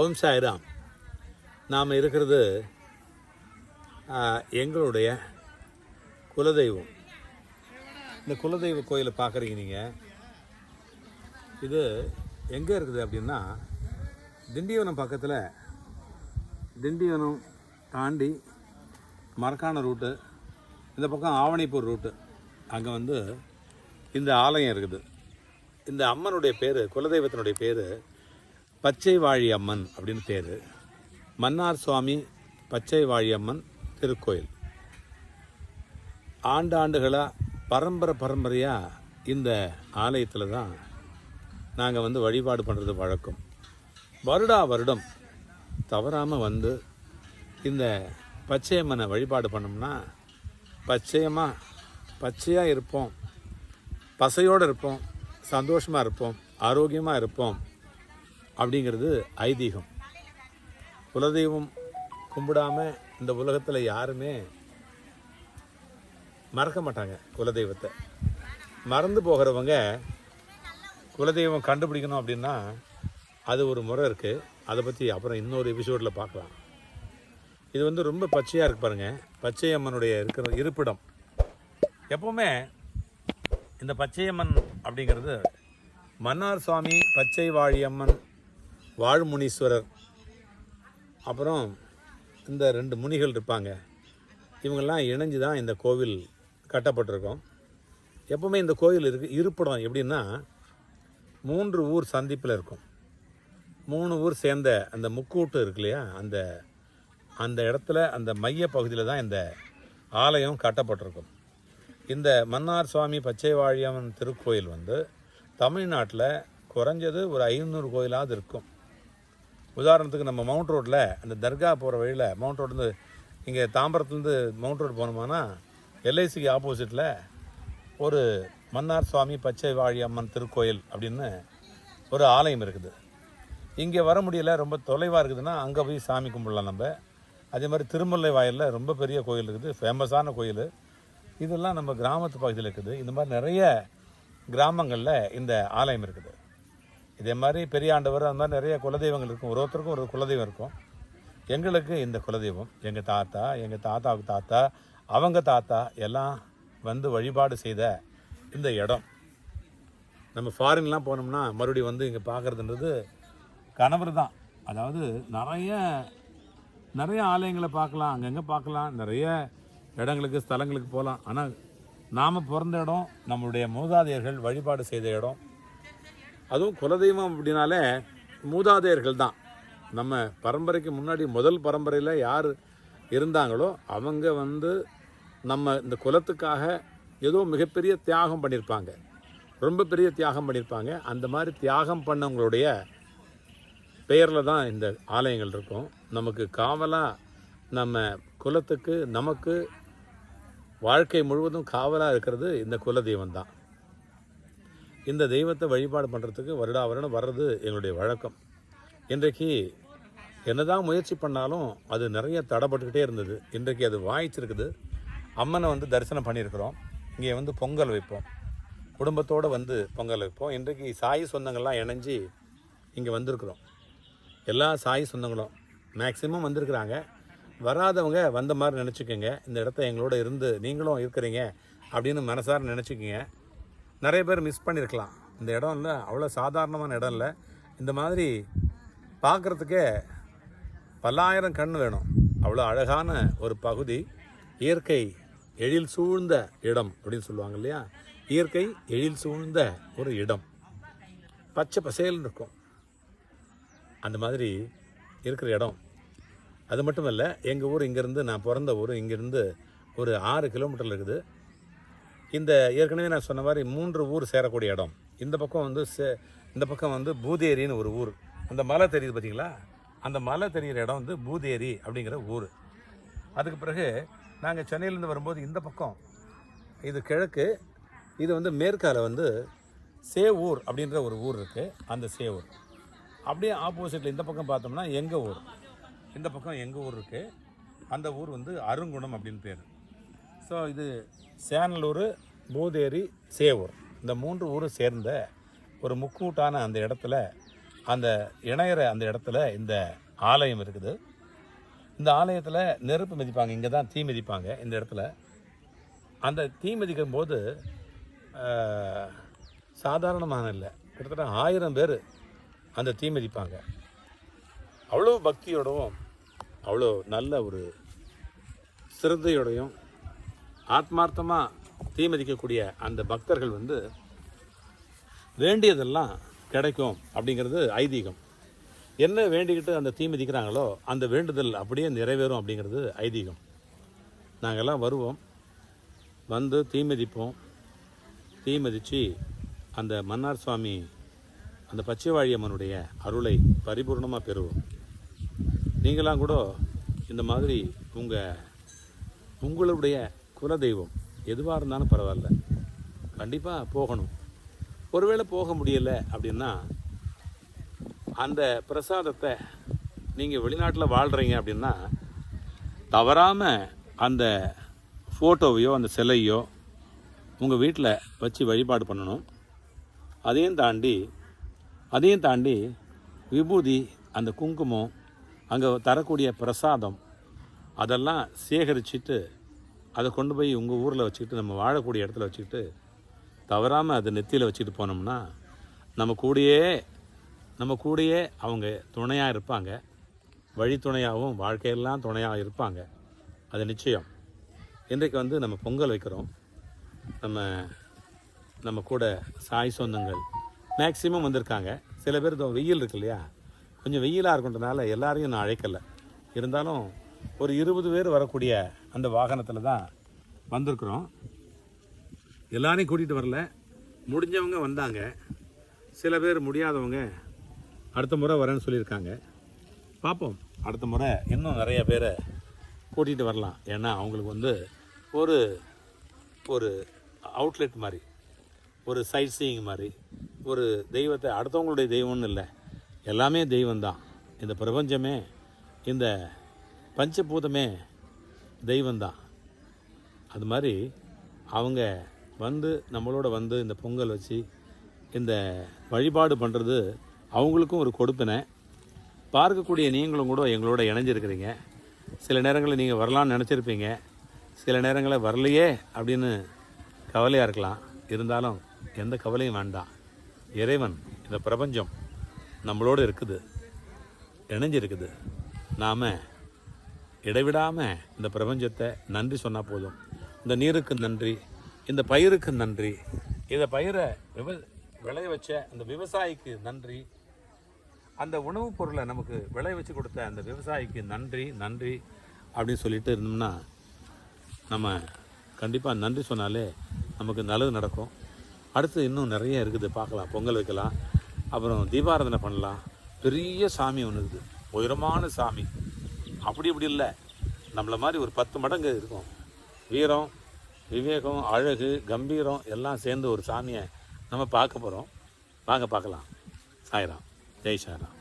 ஓம் சாய்ராம். நாம் இருக்கிறது எங்களுடைய குலதெய்வம். இந்த குலதெய்வ கோயிலை பார்க்குறீங்க நீங்கள் இது எங்கே இருக்குது அப்படின்னா திண்டிவனம் பக்கத்தில் திண்டிவனம் தாண்டி மரக்கான ரூட்டு இந்த பக்கம் ஆவணிப்பூர் ரூட்டு. அங்கே வந்து இந்த ஆலயம் இருக்குது. இந்த அம்மனுடைய பேர் குலதெய்வத்தினுடைய பேர் பச்சை வாழி அம்மன் அப்படின்னு பேர். மன்னார் சுவாமி பச்சை வாழியம்மன் திருக்கோயில். ஆண்டாண்டுகளாக பரம்பரை பரம்பரையாக இந்த ஆலயத்தில் தான் நாங்கள் வந்து வழிபாடு பண்ணுறது வழக்கம். வருடா வருடம் தவறாமல் வந்து இந்த பச்சையம்மனை வழிபாடு பண்ணோம்னா பச்சையமாக பச்சையாக இருப்போம். பசையோடு இருப்போம். சந்தோஷமாக இருப்போம். ஆரோக்கியமாக இருப்போம். அப்படிங்கிறது ஐதீகம். குலதெய்வம் கும்பிடாமல் இந்த உலகத்தில் யாருமே மறக்க மாட்டாங்க குலதெய்வத்தை. மறந்து போகிறவங்க குலதெய்வம் கண்டுபிடிக்கணும் அப்படின்னா அது ஒரு முறை இருக்குது அதை பற்றி அப்புறம் இன்னொரு எபிசோடில் பார்க்கலாம். இது வந்து ரொம்ப பச்சையாக இருக்கு பாருங்கள் பச்சையம்மனுடைய இருக்கிற இருப்பிடம். எப்போவுமே இந்த பச்சையம்மன் அப்படிங்கிறது மன்னார் சுவாமி பச்சை வாழியம்மன் வாழ்முனீஸ்வரர். அப்புறம் இந்த ரெண்டு முனிகள் இருப்பாங்க. இவங்கெல்லாம் இணைஞ்சு தான் இந்த கோவில் கட்டப்பட்டிருக்கோம். எப்போவுமே இந்த கோவில் இருக்கு இருப்பிடம் எப்படின்னா மூன்று ஊர் சந்திப்பில் இருக்கும். மூணு ஊர் சேர்ந்த அந்த முக்கூட்டு இருக்கு இல்லையா? அந்த அந்த இடத்துல அந்த மைய பகுதியில் தான் இந்த ஆலயம் கட்டப்பட்டிருக்கும். இந்த மன்னார் சுவாமி பச்சைவாழியம்மன் திருக்கோயில் வந்து தமிழ்நாட்டில் குறைஞ்சது ஒரு ஐநூறு கோயிலாவது இருக்கும். உதாரணத்துக்கு நம்ம மவுண்ட் ரோட்டில் அந்த தர்கா போகிற வழியில் மவுண்ட் ரோட்லேருந்து இங்கே தாம்பரத்துலேருந்து மவுண்ட் ரோடு போனோம்னா எல்ஐசிக்கு ஆப்போசிட்டில் ஒரு மன்னார் சுவாமி பச்சை வாழி அம்மன் திருக்கோயில் அப்படின்னு ஒரு ஆலயம் இருக்குது. இங்கே வர முடியல ரொம்ப தொலைவாக இருக்குதுன்னா அங்கே போய் சாமி கும்பிடலாம் நம்ம. அதே மாதிரி திருமலை வாயிலில் ரொம்ப பெரிய கோயில் இருக்குது ஃபேமஸான கோயில். இதெல்லாம் நம்ம கிராமத்து பகுதியில் இருக்குது. இந்த மாதிரி நிறைய கிராமங்களில் இந்த ஆலயம் இருக்குது. இதே மாதிரி பெரிய ஆண்டவர் அந்த மாதிரி நிறைய குலதெய்வங்கள் இருக்கும். ஒரு ஒருத்தருக்கும் ஒரு குலதெய்வம் இருக்கும். எங்களுக்கு இந்த குலதெய்வம் எங்கள் தாத்தா எங்கள் தாத்தாவுக்கு தாத்தா அவங்க தாத்தா எல்லாம் வந்து வழிபாடு செய்த இந்த இடம். நம்ம ஃபாரின்லாம் போனோம்னா மறுபடியும் வந்து இங்கே பார்க்குறதுன்றது கணவர் தான். அதாவது நிறைய நிறைய ஆலயங்களை பார்க்கலாம் அங்கங்கே பார்க்கலாம் நிறைய இடங்களுக்கு ஸ்தலங்களுக்கு போகலாம். ஆனால் நாம் பிறந்த இடம் நம்மளுடைய மூதாதையர்கள் வழிபாடு செய்த இடம் அதுவும் குலதெய்வம் அப்படின்னாலே மூதாதையர்கள் தான் நம்ம பரம்பரைக்கு முன்னாடி முதல் பரம்பரையில் யார் இருந்தாங்களோ அவங்க வந்து நம்ம இந்த குலத்துக்காக ஏதோ மிகப்பெரிய தியாகம் பண்ணியிருப்பாங்க. ரொம்ப பெரிய தியாகம் பண்ணியிருப்பாங்க. அந்த மாதிரி தியாகம் பண்ணவங்களுடைய பெயரில் தான் இந்த ஆலயங்கள் இருக்கும். நமக்கு காவலாக நம்ம குலத்துக்கு நமக்கு வாழ்க்கை முழுவதும் காவலாக இருக்கிறது இந்த குலதெய்வம் தான் இந்த தெய்வத்தை வழிபாடு பண்ணுறதுக்கு வருடா வருடம் வர்றது எங்களுடைய வழக்கம். இன்றைக்கு என்னதான் முயற்சி பண்ணாலும் அது நிறைய தடைப்பட்டுக்கிட்டே இருந்தது. இன்றைக்கு அது வாய்ச்சிருக்குது. அம்மனை வந்து தரிசனம் பண்ணியிருக்கிறோம். இங்கே வந்து பொங்கல் வைப்போம். குடும்பத்தோடு வந்து பொங்கல் வைப்போம். இன்றைக்கு சாய் சொந்தங்கள்லாம் இணைஞ்சி இங்கே வந்திருக்கிறோம். எல்லா சாய் சொந்தங்களும் மேக்சிமம் வந்திருக்கிறாங்க. வராதவங்க வந்த மாதிரி நினச்சிக்கோங்க. இந்த இடத்த எங்களோட இருந்து நீங்களும் இருக்கிறீங்க அப்படின்னு மனசார நினச்சிக்கோங்க. நிறைய பேர் மிஸ் பண்ணியிருக்கலாம் இந்த இடம் இல்லை அவ்வளோ சாதாரணமான இடம் இல்லை. இந்த மாதிரி பார்க்குறதுக்கே பல்லாயிரம் கண் வேணும். அவ்வளோ அழகான ஒரு பகுதி. இயற்கை எழில் சூழ்ந்த இடம் அப்படின்னு சொல்லுவாங்க இல்லையா? இயற்கை எழில் சூழ்ந்த ஒரு இடம். பச்சை பசேல்னு இருக்கும். அந்த மாதிரி இருக்கிற இடம். அது மட்டும் இல்லை எங்கள் ஊர் இங்கேருந்து நான் பிறந்த ஊர் இங்கேருந்து ஒரு ஆறு கிலோமீட்டரில் இருக்குது. இந்த ஏற்கனவே நான் சொன்ன மாதிரி மூன்று ஊர் சேரக்கூடிய இடம். இந்த பக்கம் வந்து சே இந்த பக்கம் வந்து பூதேரின்னு ஒரு ஊர். அந்த மலை தெரியுது பார்த்தீங்களா அந்த மலை தெரிகிற இடம் வந்து பூதேரி அப்படிங்கிற ஊர். அதுக்கு பிறகு நாங்கள் சென்னையிலேருந்து வரும்போது இந்த பக்கம் இது கிழக்கு இது வந்து மேற்கால வந்து சேவூர் அப்படின்ற ஒரு ஊர் இருக்குது அந்த சேவூர். அப்படியே ஆப்போசிட்டில் இந்த பக்கம் பார்த்தோம்னா எங்கள் ஊர். இந்த பக்கம் எங்கள் ஊர் இருக்குது அந்த ஊர் வந்து அருங்குணம் அப்படின்னு பேர். ஸோ இது சேனலூர் பூதேரி சேவூர். இந்த மூன்று ஊரும் சேர்ந்த ஒரு முக்கூட்டான அந்த இடத்துல அந்த இணையிற அந்த இடத்துல இந்த ஆலயம் இருக்குது. இந்த ஆலயத்தில் நெருப்பு மிதிப்பாங்க இங்கே தான் தீ மிதிப்பாங்க இந்த இடத்துல. அந்த தீ மிதிக்கும் போது சாதாரணமான இல்லை. கிட்டத்தட்ட ஆயிரம் பேர் அந்த தீ மிதிப்பாங்க. அவ்வளோ பக்தியோடவும் அவ்வளோ நல்ல ஒரு சிரத்தையோடையும் ஆத்மார்த்தமாக தீ மிதிக்கக்கூடிய அந்த பக்தர்கள் வந்து வேண்டியதெல்லாம் கிடைக்கும் அப்படிங்கிறது ஐதீகம். என்ன வேண்டிக்கிட்டு அந்த தீ மிதிக்கிறாங்களோ அந்த வேண்டுதல் அப்படியே நிறைவேறும் அப்படிங்கிறது ஐதீகம். நாங்கள்லாம் வருவோம் வந்து தீ மிதிப்போம் தீ மிதித்து அந்த மன்னார் சுவாமி அந்த பச்சைவாழியம்மனுடைய அருளை பரிபூர்ணமாக பெறுவோம். நீங்களாம் கூட இந்த மாதிரி உங்கள் உங்களுடைய குலதெய்வம். எதுவாக இருந்தாலும் பரவாயில்ல. கண்டிப்பாக போகணும். ஒருவேளை போக முடியலை அப்படின்னா அந்த பிரசாதத்தை நீங்கள் வெளிநாட்டில் வாழ்கிறீங்க அப்படின்னா தவறாமல் அந்த ஃபோட்டோவையோ அந்த சிலையோ உங்கள் வீட்டில் வச்சு வழிபாடு பண்ணணும். அதையும் தாண்டி அதையும் தாண்டி விபூதி அந்த குங்குமம் அங்கே தரக்கூடிய பிரசாதம் அதெல்லாம் சேகரிச்சுட்டு அதை கொண்டு போய் உங்கள் ஊரில் வச்சுக்கிட்டு நம்ம வாழக்கூடிய இடத்துல வச்சுக்கிட்டு தவறாமல் அதை நெத்தியில் வச்சுட்டு போனோம்னா நம்ம கூடயே நம்ம கூடயே அவங்க துணையாக இருப்பாங்க. வழித்துணையாகவும் வாழ்க்கையெல்லாம் துணையாக இருப்பாங்க. அது நிச்சயம். இன்றைக்கு வந்து நம்ம பொங்கல் வைக்கிறோம். நம்ம நம்ம கூட சாய் சொந்தங்கள் மேக்ஸிமம் வந்திருக்காங்க. சில பேர் வெயில் இருக்கு இல்லையா? கொஞ்சம் வெயிலாக இருக்கின்றனால எல்லாரையும் நான் அழைக்கலை. இருந்தாலும் ஒரு இருபது பேர் வரக்கூடிய அந்த வாகனத்தில் தான் வந்திருக்குறோம். எல்லாரையும் கூட்டிகிட்டு வரல. முடிஞ்சவங்க வந்தாங்க. சில பேர் முடியாதவங்க அடுத்த முறை வரேன்னு சொல்லியிருக்காங்க. பார்ப்போம். அடுத்த முறை இன்னும் நிறைய பேரை கூட்டிகிட்டு வரலாம். ஏன்னா அவங்களுக்கு வந்து ஒரு ஒரு அவுட்லெட் மாதிரி ஒரு சைட் சீயிங் மாதிரி ஒரு தெய்வத்தை அடுத்தவங்களுடைய தெய்வம்னு இல்லை. எல்லாமே தெய்வம்தான். இந்த பிரபஞ்சமே இந்த பஞ்சபூதமே தெய்வந்தான் அது மாதிரி அவங்க வந்து நம்மளோட வந்து இந்த பொங்கல் வச்சு இந்த வழிபாடு பண்ணுறது அவங்களுக்கும் ஒரு கொடுப்பினை. பார்க்கக்கூடிய நீங்களும் கூட எங்களோட இணைஞ்சிருக்கிறீங்க. சில நேரங்களில் நீங்கள் வரலான்னு நினச்சிருப்பீங்க. சில நேரங்களில் வரலையே அப்படின்னு கவலையாக இருக்கலாம். இருந்தாலும் எந்த கவலையும் வேண்டாம். இறைவன் இந்த பிரபஞ்சம் நம்மளோட இருக்குது. இணைஞ்சிருக்குது. நாம் இடைவிடாமல் இந்த பிரபஞ்சத்தை நன்றி சொன்னால் போதும். இந்த நீருக்கு நன்றி இந்த பயிருக்கு நன்றி இந்த பயிரை விவ விளைய வச்ச அந்த விவசாயிக்கு நன்றி அந்த உணவுப் பொருளை நமக்கு விளைய வச்சு கொடுத்த அந்த விவசாயிக்கு நன்றி நன்றி அப்படின்னு சொல்லிட்டு இருந்தோம்னா நம்ம கண்டிப்பாக நன்றி சொன்னாலே நமக்கு நல்லது நடக்கும். அடுத்து இன்னும் நிறைய இருக்குது பார்க்கலாம். பொங்கல் வைக்கலாம் அப்புறம் தீபாராதனை பண்ணலாம். பெரிய சாமி ஒன்று இருக்குது. உயரமான சாமி. அப்படி இப்படி இல்லை. நம்மளை மாதிரி ஒரு பத்து மடங்கு இருக்கும். வீரம் விவேகம் அழகு கம்பீரம் எல்லாம் சேர்ந்து ஒரு சாமியை நம்ம பார்க்க போகிறோம் வாங்க பார்க்கலாம். சாய்ராம். ஜெய் சாய்ராம்.